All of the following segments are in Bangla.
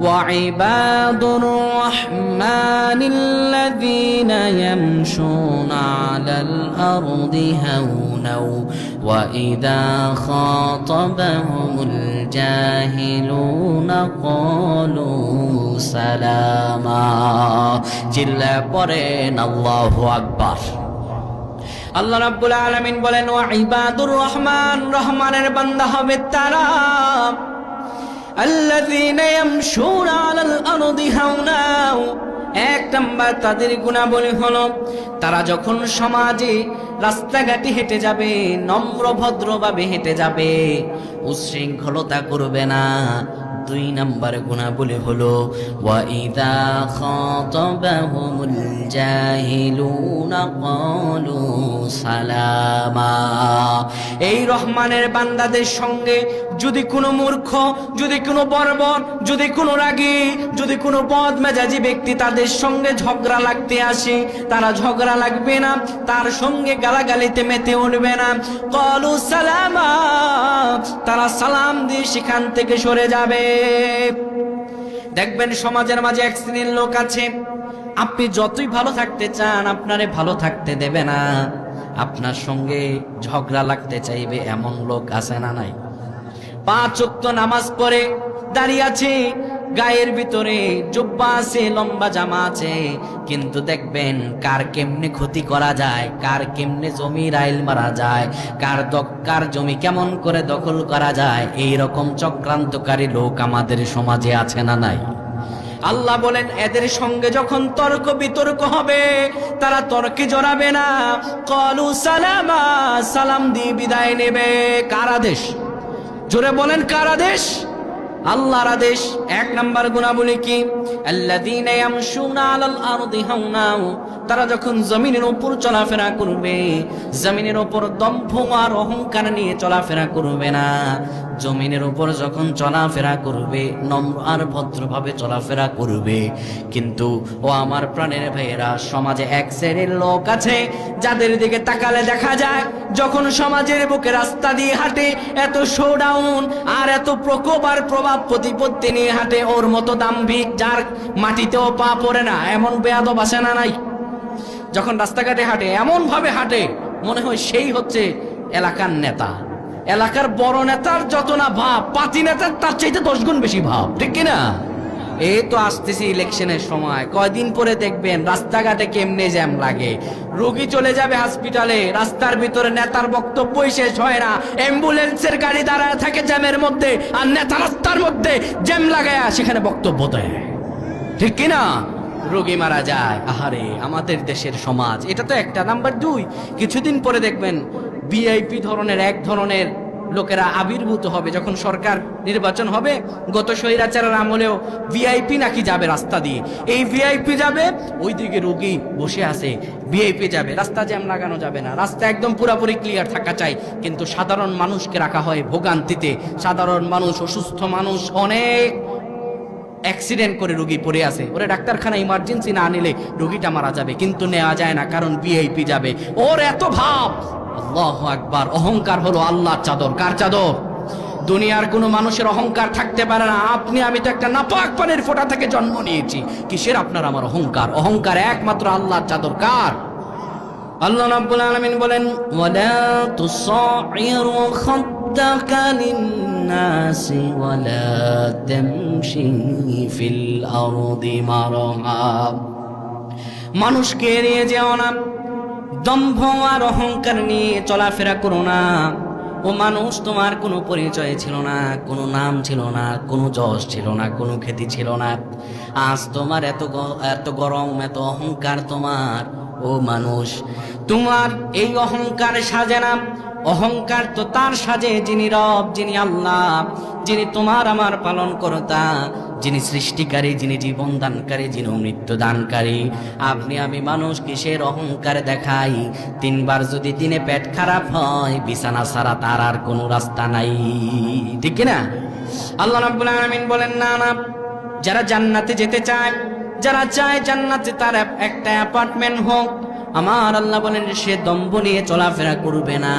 وعباد الرحمن الذين يمشون على الأرض هونا وإذا خاطبهم الجاهلون قالوا سلاما চিল্লা পড়েন আল্লাহু আকবার আল্লাহ রাব্বুল আলামিন বলেন ওয়া ইবাদুর রহমান রহমানের বান্দা হবে তারা এক নাম্বার তাদের গুণাবলী হলো, তারা যখন সমাজে রাস্তাঘাটে হেঁটে যাবে, নম্র ভদ্রভাবে হেঁটে যাবে, উশৃঙ্খলতা করবে না। দুই নাম্বার গুণাবলী হলো ওয়াইদা সালামা। এই রহমানের বান্দাদের সঙ্গে যদি কোনো মূর্খ, যদি কোনো বর্বর, যদি কোনো রাগী, যদি কোনো বদ মেজাজি ব্যক্তি তাদের সঙ্গে ঝগড়া লাগতে আসে, তারা ঝগড়া লাগবে না, তার সঙ্গে গালাগালিতে মেতে উঠবে না। কলু সালামা, তারা সালাম দিয়ে সেখান থেকে সরে যাবে। দেখবেন সমাজের মাঝে এক শ্রেণির লোক আছে, আপনি যতই ভালো থাকতে চান, আপনারে ভালো থাকতে দেবে না। আপনার সঙ্গে ঝগড়া লাগতে চাইবে এমন লোক আছে না নাই? পাঁচ নামাজ পড়ে দাঁড়িয়ে আছে গায়ের ভিতরে জুব্বা আছে, লম্বা জামা আছে, কিন্তু দেখবেন কার কেমনে ক্ষতি করা যায়, কার কেমনে জমি রাইল মারা যায়, কার কার জমি কেমন করে দখল করা যায় এই রকম চক্রান্তকারী লোক আমাদের সমাজে আছে না নাই? আল্লাহ বলেন, এদের সঙ্গে যখন তর্ক বিতর্ক হবে, তারা তর্কে জড়াবে না। কলু সালামা, সালাম দিয়ে বিদায় নেবে। কার আদেশ জোরে বলেন, কার আদেশ আল্লাহর আদেশ। এক নাম্বার গুণাবলী কি? তারা যখন জমিনের উপর চলাফেরা করবে, জমিনের উপর দম্ভ আর অহংকার নিয়ে চলাফেরা করবে না। জমিনের উপর যখন চলাফেরা করবে, নম্র আর ভদ্রভাবে চলাফেরা করবে। কিন্তু, ও আমার প্রাণের ভাইয়েরা, সমাজে এক শ্রেণির লোক আছে, যাদের দিকে তাকালে দেখা যায়, যখন সমাজের বুকে রাস্তা দিয়ে হাঁটে, এত শোডাউন আর এত প্রকোপ আর প্রভাব প্রতিপত্তি নিয়ে হাঁটে, ওর মতো দাম্ভিক, যার মাটিতেও পা পড়ে না, এমন বেয়াদব আসে না নাই? যখন রাস্তাঘাটে হাঁটে এমন ভাবে হাঁটে, মনে হয় সেই হচ্ছে এলাকার নেতা। এলাকার বড় নেতার যত না ভাব, পাতি নেতার তার চাইতে দশ গুণ বেশি ভাব, ঠিক কিনা? এই তো আসতেছি ইলেকশনের সময়, কয়দিন পরে দেখবেন রাস্তাঘাটে কেমনে জ্যাম লাগে। রোগী চলে যাবে হসপিটালে, রাস্তার ভিতরে নেতার বক্তব্যই শেষ হয় না। অ্যাম্বুলেন্সের গাড়ি দাঁড়ায় থাকে জ্যামের মধ্যে, আর নেতা রাস্তার মধ্যে জ্যাম লাগায় সেখানে বক্তব্য দেয়। ঠিক কিনা? রোগী মারা যায়, আহারে, আমাদের দেশের সমাজ, এটা তো একটা। নাম্বার দুই, কিছুদিন পরে দেখবেন ভিআইপি ধরনের এক ধরনের লোকেরা আবির্ভূত হবে। যখন সরকার নির্বাচন হবে, গত স্বৈরাচারের আমলেও ভিআইপি নাকি যাবে রাস্তা দিয়ে। এই ভিআইপি যাবে, ওইদিকে রোগী বসে আছে। ভিআইপি যাবে, রাস্তা জ্যাম লাগানো যাবে না। রাস্তা একদম পুরোপুরি ক্লিয়ার থাকা চাই। কিন্তু সাধারণ মানুষকে রাখা হয় ভোগান্তিতে। সাধারণ মানুষ, অসুস্থ মানুষ, অনেক অ্যাক্সিডেন্ট করে রোগী পড়ে আছে। ওরে ডাক্তারখানা ইমার্জেন্সি না নিলে রোগীটা মারা যাবে। কিন্তু নেওয়া যায় না, কারণ ভিআইপি যাবে। ওর এত ভাব! আল্লাহ আকবার। অহংকার হলো আল্লাহর চাদর। কার চাদর? দুনিয়ার কোনো মানুষের অহংকার থাকতে পারে না। আপনি, আমি তো একটা নাপাক পানির ফোঁটা থেকে জন্ম নিয়েছি। কিসের আপনার আমার অহংকার? অহংকার একমাত্র আল্লাহর চাদর। কার? আল্লাহ রাব্বুল আলামিন বলেন, ওয়ালা তুসাইর খাদ্দাক লিন-নাসি ওয়ালা তামশি ফিল আরদি মারহা মানুষকে এড়িয়ে যেও না। দম্ভ আর অহংকার নিয়ে চলাফেরা করো না। ও মানুষ, তোমার কোনো পরিচয় ছিল না, কোনো নাম ছিল না, কোনো যশ ছিল না, কোনো খ্যাতি ছিল না। আজ তোমার এত এত গরম, এত অহংকার তোমার। ও মানুষ, তোমার এই অহংকার সাজে না। অহংকার তো তার সাজে, যিনি রব, যিনি আল্লাহ, যিনি তোমার আমার পালন করতা যিনি সৃষ্টিকারী, যিনি জীবন দানকারী যিনি মৃত্যু দানকারী আপনি আমি মানুষ কিসের অহংকার দেখাই? তিনবার যদি দিনে পেট খারাপ হয়, বিছানা ছাড়া তার আর কোনো রাস্তা নাই। ঠিক না আল্লাহ রাব্বুল আলামিন বলেন, না না, যারা জান্নাতে যেতে চায়, যারা চায় জান্নাতে তার একটা অ্যাপার্টমেন্ট হোক আমার আল্লাহ বলেন, সে দম্ব নিয়ে চলাফেরা করবে না।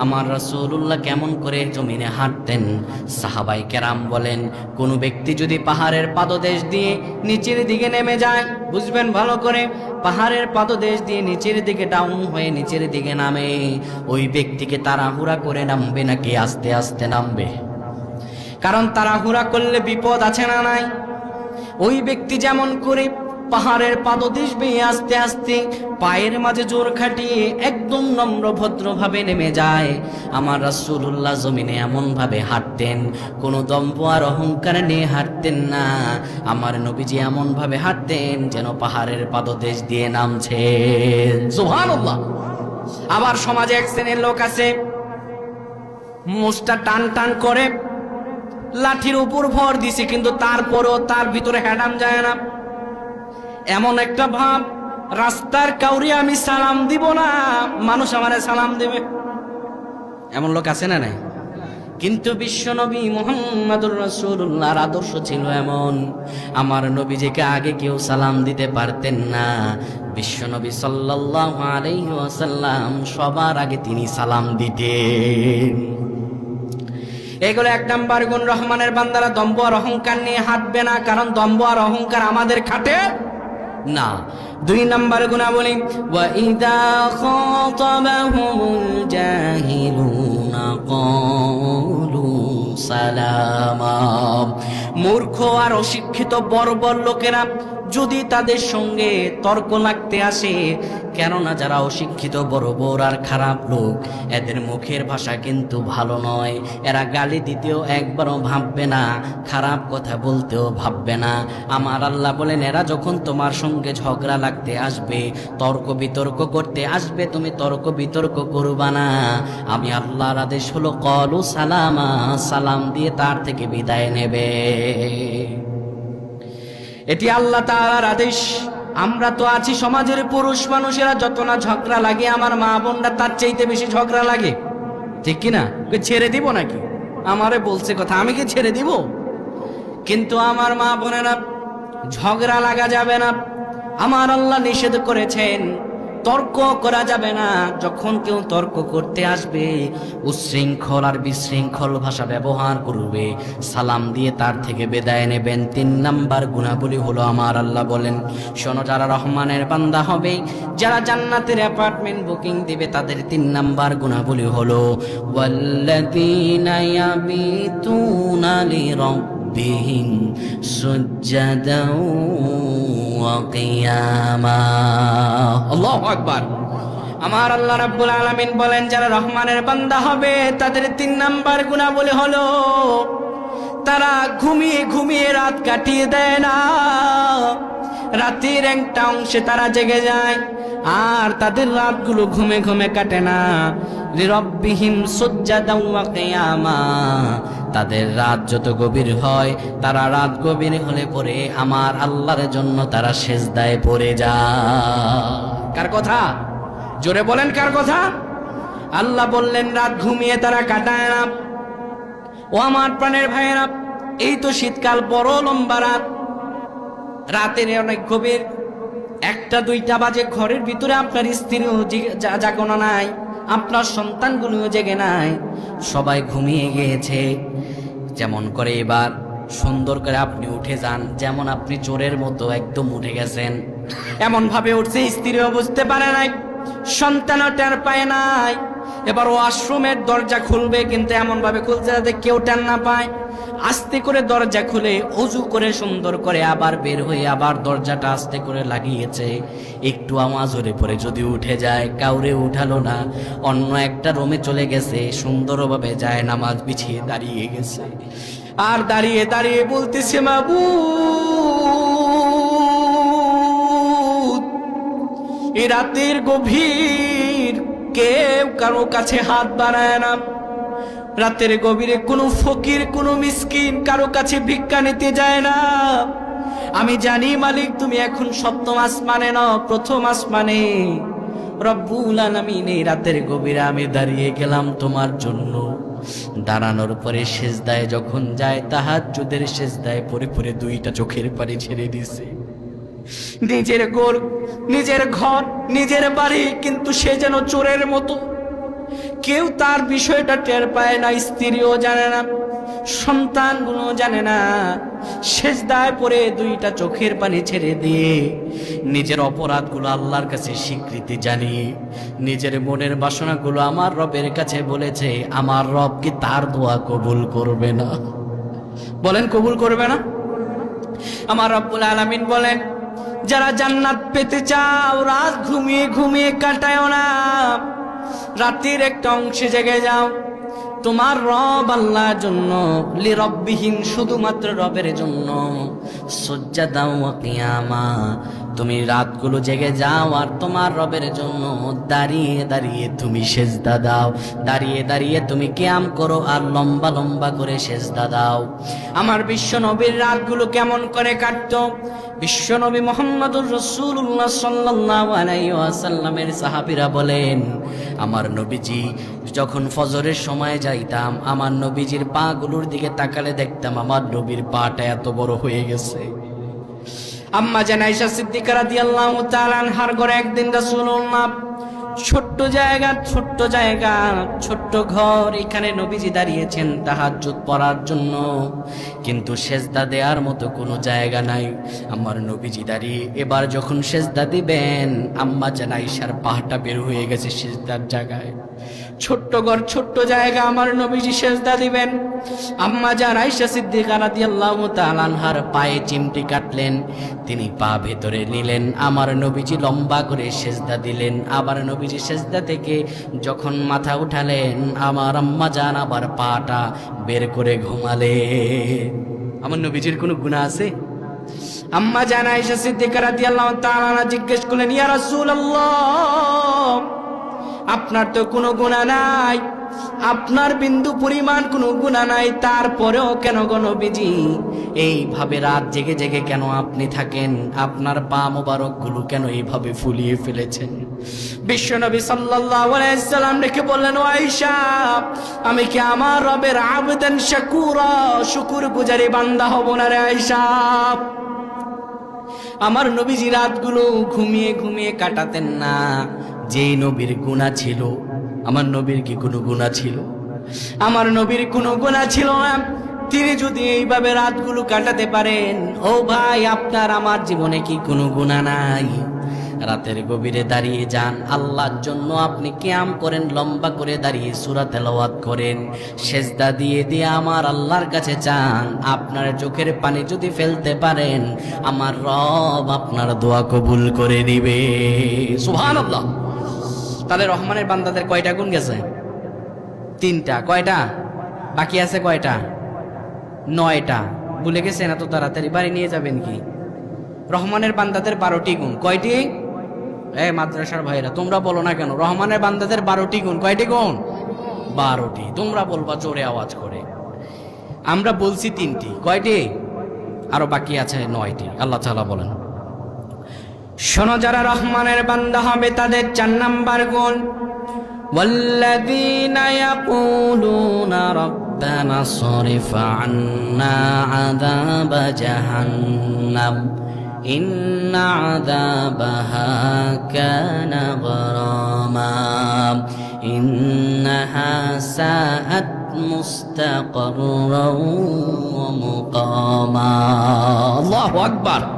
আমার রসুল্লাহ কেমন করে জমিনে হাঁটতেন। সাহাবাই কেরাম বলেন, কোন ব্যক্তি যদি পাহাড়ের পাদদেশ দিয়ে নিচের দিকে নেমে যায়, বুঝবেন ভালো করে, পাহাড়ের পাদদেশ দিয়ে নিচের দিকে ডাউন হয়ে নিচের দিকে নামে। ওই ব্যক্তিকে তাড়াহুড়া করে নামবে নাকি আস্তে আস্তে নামবে? কারণ তাড়াহুড়া করলে বিপদ আছে না নাই? ওই ব্যক্তি যেমন করে পাহাড়ের পাদদেশ বেয়ে আস্তে আস্তে পায়ের মাঝে জোর খাটিয়ে একদম নম্র ভদ্রভাবে নেমে যায়। আমার রাসূলুল্লাহ জমিনে এমন ভাবে হাঁটতেন, কোনো দম্প আর অহংকার নিয়ে হাঁটতেন না। আমার নবীজি এমন ভাবে হাঁটতেন যেন পাহাড়ের পাদদেশ দিয়ে নামছে। সুবহানাল্লাহ। আবার সমাজে এক শ্রেণির লোক আছে, মোষটা টান টান করে, লাঠির উপর ভর দিছে, কিন্তু তারপরও তার ভিতরে হ্যাডাম যায় না। এমন একটা ভাব, রাস্তার কাউরি আমি সালাম দিব না, মানুষ আমারে সালাম দেবে। এমন লোক আছে না নাই? কিন্তু বিশ্বনবী মোহাম্মদুর রাসূলুল্লাহর আদর্শ ছিল এমন, আমার নবীজিকে আগে কেউ সালাম দিতে পারতেন না। বিশ্বনবী আলাইহি ওয়াসাল্লাম সবার আগে তিনি সালাম দিতেন। এগুলো এক নাম্বার গুণ রহমানের বান্দারা দম্ব আর অহংকার নিয়ে হাঁটবে না, কারণ দম্ব আর অহংকার আমাদের খাটে। না। দুই নম্বর গুণা বলি সালামা। মূর্খ আর অশিক্ষিত বর্বর লোকেরা যদি তাদের সঙ্গে তর্ক লাগতে আসে, কেননা যারা অশিক্ষিত, বড় বড় আর খারাপ লোক, এদের মুখের ভাষা কিন্তু ভালো নয়। এরা গালি দিতেও একবারও ভাববে না, খারাপ কথা বলতেও ভাববে না। আমার আল্লাহ বলেন, এরা যখন তোমার সঙ্গে ঝগড়া লাগতে আসবে, তর্ক বিতর্ক করতে আসবে, তুমি তর্ক বিতর্ক করবা না। আমি আল্লাহর আদেশ হলো, কলু সালামা সালাম দিয়ে তার থেকে বিদায় নেবে। এটি আল্লাহ তালার আদেশ। আমরা তো আছি সমাজের পুরুষ মানুষেরা, যত না ঝগড়া লাগে, আমার মা বোনরা তার চাইতে বেশি ঝগড়া লাগে। ঠিক কিনা? ছেড়ে দিব নাকি? আমারে বলছে কথা, আমি কি ছেড়ে দিব? কিন্তু আমার মা বোনেরা, ঝগড়া লাগা যাবে না। আমার আল্লাহ নিষেধ করেছেন তর্ক করা যাবে না। যখন কেউ তর্ক করতে আসবে, উচ্ছৃঙ্খল আর বিশৃঙ্খল ভাষা ব্যবহার করবে। সালাম দিয়ে তার থেকে বেদায় নেবেন। তিন নাম্বার গুণাবলী হলো আমার আল্লাহ বলেন, শোনো যারা রহমানের বান্দা হবে, যারা জান্নাতের অ্যাপার্টমেন্ট বুকিং দিবে, তাদের তিন নাম্বার গুণাবলী হলো, ওয়াল্লাযীনা ইয়াবিতুনা লিরাব্বিহিম সুজ্জাদাও আমার আল্লাহ রাব্বুল আলামিন বলেন যারা রহমানের বান্দা হবে তাদের তিন নাম্বার গুণাবলী হলো তারা ঘুমিয়ে ঘুমিয়ে রাত কাটিয়ে দেয় না। রাতের একটা অংশে তারা জেগে যায় আর তাদের রাতগুলো ঘুমে ঘুমে কাটে না। রব্বিহীন সজ্জাদাও ওয়া কিয়ামা। তাদের রাত যত গভীর হয়, তারা রাত গভীর হলে পরে আমার আল্লাহর জন্য তারা সেজদায় পড়ে যায়। কার কথা? জোরে বলেন কার কথা? আল্লাহ বললেন, রাত ঘুমিয়ে তারা কাটায় না। ও আমার প্রাণের ভাইয়েরা, এই তো শীতকাল, বড় লম্বা রাত। রাতের অনেক গভীর। একটা দুইটা বাজে ঘরের ভিতরে আপনার জা- জাগনো নাই। আপনার সন্তানগুলোও জেগে নাই। সবাই ঘুমিয়ে গিয়েছে। যেমন করে এবার সুন্দর করে আপনি উঠে যান, যেমন আপনি চোরের মতো একদম উঠে গেছেন। এমন ভাবে উঠছে, স্ত্রীও বুঝতে পারে নাই, সন্তানও টের পায় নাই। এবার ওয়াশরুমের দরজা খুলবে, কিন্তু এমন ভাবে খুলছে যাতে কেউ টান না পায়। আস্তে করে দরজা খুলে, অজু করে, সুন্দর করে আবার বের হয়ে আবার দরজাটা আস্তে করে লাগিয়েছে। একটু আওয়াজ হলে পরে যদি উঠে যায়, কাউরে উঠালো না। অন্য একটা রুমে চলে গেছে, সুন্দরভাবে যায়, নামাজ বিছিয়ে দাঁড়িয়ে গেছে। আর দাঁড়িয়ে দাঁড়িয়ে বলতেছে, মাবু এ রাতের গভীর কেউ কারও কাছে হাত বাড়ায় না। রাতের গভীরে কোনো ফকির, কোনো মিসকিন কারও কাছে ভিক্ষা নিতে যায় না। আমি জানি, মালিক, তুমি এখন সপ্তম আসমানে ন প্রথম আসমানে। রব্বুল আলামিন এই রাতের গভীরে আমি দাঁড়িয়ে গেলাম তোমার জন্য। দাঁড়ানোর পরে সেজদায় যখন যায় তাহার যুদের সেজদায় পরে পরে দুইটা চোখের পানি ছেড়ে দিছে। নিজের গোল নিজের ঘর, নিজের বাড়ি, কিন্তু সে যেন চোরের মতো। কেউ তার বিষয়টা টের পায় না, স্ত্রীও জানে না, সন্তানগুলো জানে না। শেষ দায় পরে দুইটা চোখের পানি ছেড়ে দিয়ে নিজের অপরাধগুলো আল্লাহর কাছে স্বীকৃতি জানিয়ে নিজের মনের বাসনাগুলো আমার রবের কাছে বলেছে, আমার রব কি তার দোয়া কবুল করবে না? বলেন, কবুল করবে না? আমার রব্বুল আলামিন বলেন যারা জান্নাত পেতে চাও, রাত ঘুমিয়ে ঘুমিয়ে কাটায়ও না। রাতের একটা অংশে জেগে যাও। তোমার রব আল্লাহ জন্য লি রব্বিহীন শুধুমাত্র রবের জন্য। সজ্জা দাও কিয়ামা। তুমি রাতগুলো জেগে যাও আর তোমার রবের জন্য দাঁড়িয়ে দাঁড়িয়ে তুমি সেজদা দাও। দাঁড়িয়ে দাঁড়িয়ে তুমি ক্যাম করো আর লম্বা লম্বা করে সেজদা দাও। আমার বিশ্ব নবীর রাতগুলো কেমন করে কাটতো? বিশ্বনবী মোহাম্মদুর রসুল্লাহ সাল্লাহ আলাইসাল্লামের সাহাবিরা বলেন, আমার নবীজি, যখন ফজরের সময় যাইতাম, আমার নবীজির পা গুলোর দিকে তাকালে দেখতাম আমার নবীর পাটা এত বড় হয়ে গেছে। আম্মা জানাইশা সিদ্দিকারা দিয়াল্লাহ তালানহার ঘরে একদিন রাসূলুল্লাহ ছোট্ট জায়গা ছোট্ট জায়গা, ছোট্ট ঘর, এখানে নবীজি দাঁড়িয়েছেন তাহাজ্জুদ পড়ার জন্য। কিন্তু সেজদা দেওয়ার মতো কোনো জায়গা নাই। আমার নবীজি দাঁড়িয়ে এবার যখন সেজদা দিবেন, আম্মা জানাইশার পাহাড়টা বের হয়ে গেছে সেজদার জায়গায়। ছোট্ট ঘর, ছোট্ট জায়গা আমার নবীজি সেজদা দিবেন। আম্মা যান আয়েশা সিদ্দিকা রাদিয়াল্লাহু তাআলা আনহার পায়ে চিমটি কাটলেন। তিনি পা ভেতরে নিলেন, আমার নবীজি লম্বা করে সেজদা দিলেন। আবার নবীজি সেজদা থেকে যখন মাথা উঠালেন, আমার আম্মা যান আবার পাটা বের করে ঘুমালে আমার নবীজির কোনো গুনাহ আছে? আম্মা জান আয়েশা সিদ্দিকা রাদিয়াল্লাহু তাআলা জিজ্ঞেস করলেন, ইয়া রাসূলুল্লাহ আপনার তো কোনো গুণা নাই। আপনার বিন্দু পরিমাণ কোনো গুণা নাই, তারপরেও কেন গণবিজি এইভাবে রাত জেগে জেগে কেন আপনি থাকেন? আপনার পা মোবারকগুলো কেন এইভাবে ফুলিয়ে ফেলেছেন? বিশ্বনবী সাল্লাম রেখে বললেন, আয়েশা, আমি কি আমার রবের আবেদন শাকুরা, শুকুর গুজারি বান্দা হব না রে আয়েশা? আমার নবীজি রাতগুলো ঘুমিয়ে ঘুমিয়ে কাটাতেন না। যেই নবীর গুণা ছিল, আমার নবীর কি কোনো গুণা ছিল? আমার নবীর কোনো গুণা ছিল না। তিনি যদি এইভাবে রাতগুলো কাটাতে পারেন, ও ভাই, আপনার আমার জীবনে কি কোনো গুণা নাই? রাতের গভীরে দাঁড়িয়ে যান। আল্লাহর জন্য আপনি কিয়াম করেন, লম্বা করে দাঁড়িয়ে সুরা তেলাওয়াত করেন। সেজদা দিয়ে দিয়ে আমার আল্লাহর কাছে চান আপনার চোখের পানি যদি ফেলতে পারেন, আমার রব আপনার দোয়া কবুল করে দিবে সুবহানাল্লাহ। তাহলে রহমানের বান্দাদের কয়টা গুণ গেছে? তিনটা। কয়টা? বাকি আছে কয়টা? নয়টা। ভুলে গেছেন এত তাড়াতাড়ি? বাড়ি নিয়ে যাবেন কি? রহমানের বান্দাদের বারোটি গুণ। কয়টি? এ মাদ্রাসার ভাইরা তোমরা বলো না কেন? রহমানের বান্দাদের বারোটি গুণ। কয়টি গুণ? বারোটি। তোমরা বলবা জোরে আওয়াজ করে। আমরা বলছি তিনটি। কয়টি? আরও বাকি আছে নয়টি। আল্লাহ তাআলা বলেন শোনো যারা রহমানের বান্দা হবে তাদের চার নাম্বার গুণ والذين يقولون ربنا صرف عنا عذاب جهنم إن عذابها كان غراما إنها ساءت مستقرا ومقاما الله أكبر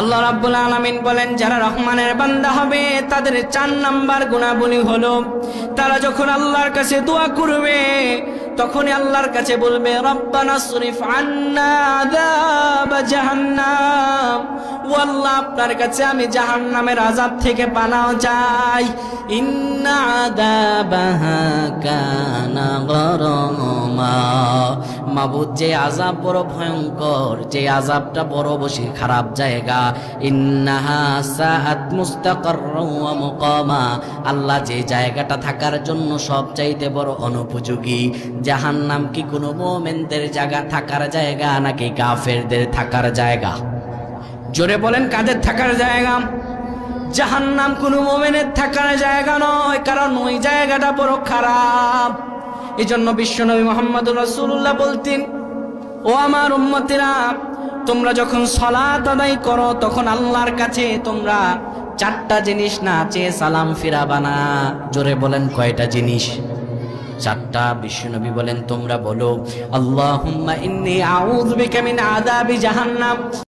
আল্লাহ রাব্বুল আলামিন বলেন, যারা রহমানের বান্দা হবে, তাদের চার নাম্বার গুণাবলী হলো, তারা যখন আল্লাহর কাছে দোয়া করবে, তখনই আল্লাহর কাছে বলবে, রব্বানা শরীফ আন্না জাহান্নাম। ও আল্লাহ আপনার কাছে আমি জাহান্নামের আযাব থেকে পানাও চাই। ইন্না আযাবাহা কানা গরামা। মাবুদ, যে আজাব বড় ভয়ঙ্কর, যে আজাবটা বড় বসে খারাপ জায়গা। মুকামা। আল্লাহ যে জায়গাটা থাকার জন্য সব চাইতে বড় অনুপযোগী। জাহান্নাম কি কোনো মুমিনদের জায়গা থাকার জায়গা, নাকি কাফেরদের থাকার জায়গা? জোরে বলেন, কাদের থাকার জায়গা? জাহান্নাম কোনো মোমেনের থাকার জায়গা নয়, কারণ ওই জায়গাটা বড় খারাপ। এই জন্য বিশ্বনবী মোহাম্মদ রসুল্লাহ বলতেন, ও আমার উম্মতেরা, তোমরা যখন সলাত আদায় করো, তখন আল্লাহর কাছে তোমরা চারটা জিনিস না চেয়ে সালাম ফিরাবা না। জোরে বলেন কয়টা জিনিস? চারটা। বিশ্বনবী বলেন, তোমরা বলো, আল্লাহুম্মা ইন্নী আউযু বিকা মিন আযাবি জাহান্নাম।